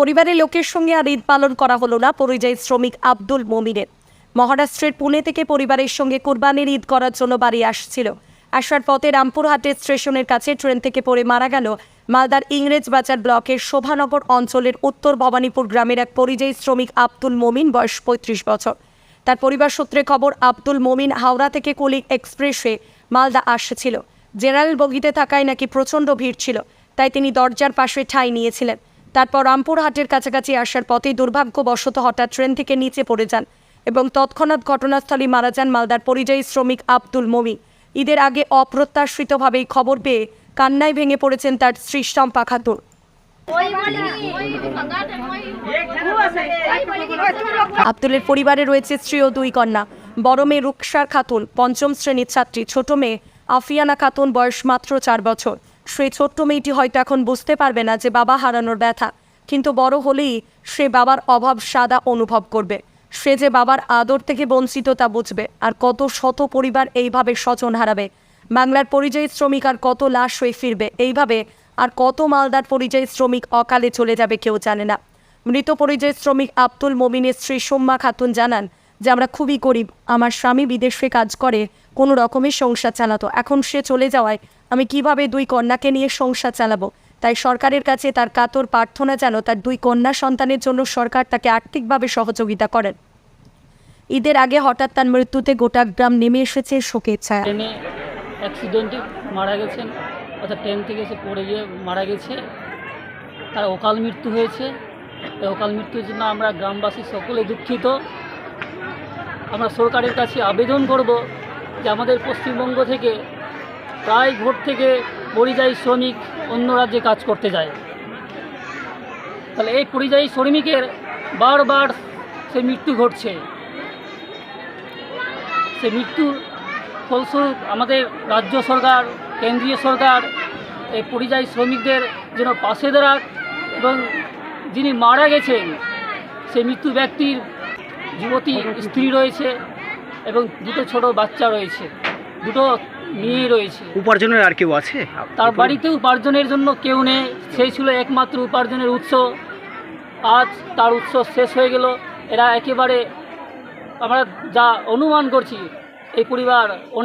পরিবারের লোকের সঙ্গে আর ঈদ পালন করা হলো না পরিযায়ী শ্রমিক আব্দুল মমিনের। মহারাষ্ট্রের পুনে থেকে পরিবারের সঙ্গে কোরবানির ঈদ করার জন্য বাড়ি আসছিল। আসার পথে রামপুরহাটে স্টেশনের কাছে ট্রেন থেকে পড়ে মারা গেল মালদার ইংরেজ বাজার ব্লকের শোভানগর অঞ্চলের উত্তর ভবানীপুর গ্রামের এক পরিযায়ী শ্রমিক আব্দুল মমিন, বয়স পঁয়ত্রিশ বছর। তার পরিবার সূত্রে খবর, আব্দুল মমিন হাওড়া থেকে কলিক এক্সপ্রেসে মালদা আসছিল। জেনারেল বগিতে থাকায় নাকি প্রচণ্ড ভিড় ছিল, তাই তিনি দরজার পাশে ঠাঁই নিয়েছিলেন। তারপর রামপুরহাটের কাছাকাছি আসার পথে দুর্ভাগ্যবশত হঠাৎ ট্রেন থেকে নিচে পড়ে যান এবং তৎক্ষণাৎ ঘটনাস্থলে মারা যান মালদার পরিযায়ী শ্রমিক আব্দুল মমি ঈদের আগে অপ্রত্যাশিতভাবেই খবর পেয়ে কান্নায় ভেঙে পড়েছেন তার স্ত্রী শম্পা খাতুন। আব্দুলের পরিবারে রয়েছে স্ত্রী ও দুই কন্যা। বড় মেয়ে রুকসার খাতুন, পঞ্চম শ্রেণির ছাত্রী, ছোট মেয়ে আফিয়ানা খাতুন, বয়স মাত্র চার বছর। সেই ছোট্ট মেয়েটি হয়তো এখন বুঝতে পারবে না যে বাবা হারানোর ব্যথা। কিন্তু বড় হলেই সে বাবার অভাব সাদা অনুভব করবে। সে যে বাবার আদর থেকে বঞ্চিত তা বুঝবে আর কত শত পরিবার এইভাবে স্বজন হারাবে। বাংলার পরিযায়ী শ্রমিক আর কত লাশ হয়ে ফিরবে এইভাবে আর কত মালদার পরিযায়ী শ্রমিক অকালে চলে যাবে কেউ জানে না। মৃত পরিযায়ী শ্রমিক আব্দুল মমিনের স্ত্রী সোম্মা খাতুন জানান যে আমরা খুবই গরিব, আমার স্বামী বিদেশে কাজ করে, কোনো রকমের সংসার চালাতো। এখন সে চলে যাওয়ায় আমি কীভাবে দুই কন্যাকে নিয়ে সংসার চালাবো? তাই সরকারের কাছে তার কাতর প্রার্থনা যেন তার দুই কন্যা সন্তানের জন্য সরকার তাকে আর্থিকভাবে সহযোগিতা করেন। ঈদের আগে হঠাৎ তার মৃত্যুতে গোটা গ্রাম নেমে এসেছে শোকের ছায়া। অ্যাক্সিডেন্টে মারা গেছেন, অর্থাৎ ট্রেন থেকে এসে পড়ে গিয়ে মারা গেছে। তার অকাল মৃত্যু হয়েছে। অকাল মৃত্যুর জন্য আমরা গ্রামবাসী সকলে দুঃখিত। আমরা সরকারের কাছে আবেদন করব যে আমাদের পশ্চিমবঙ্গ থেকে প্রায় ভোট থেকে পরিযায়ী শ্রমিক অন্য রাজ্যে কাজ করতে যায়। তাহলে এই পরিযায়ী শ্রমিকের বারবার সে মৃত্যু ঘটছে। সে মৃত্যুর ফলস্বরূপ আমাদের রাজ্য সরকার, কেন্দ্রীয় সরকার, এই পরিযায়ী শ্রমিকদের যেন পাশে দাঁড়াক এবং যিনি মারা গেছেন সেই মৃত্যু ব্যক্তির যুবতী স্ত্রী রয়েছে এবং দুটো ছোট বাচ্চা রয়েছে। দুটো মেয়ে রয়েছে। উপার্জনের আর কেউ আছে? তার বাড়িতে উপার্জনের জন্য কেউ নেই। সেই ছিল একমাত্র উপার্জনের উৎস। আজ তার উৎস শেষ হয়ে গেল। এরা একেবারে আমরা যা অনুমান করছি এই পরিবার ওনার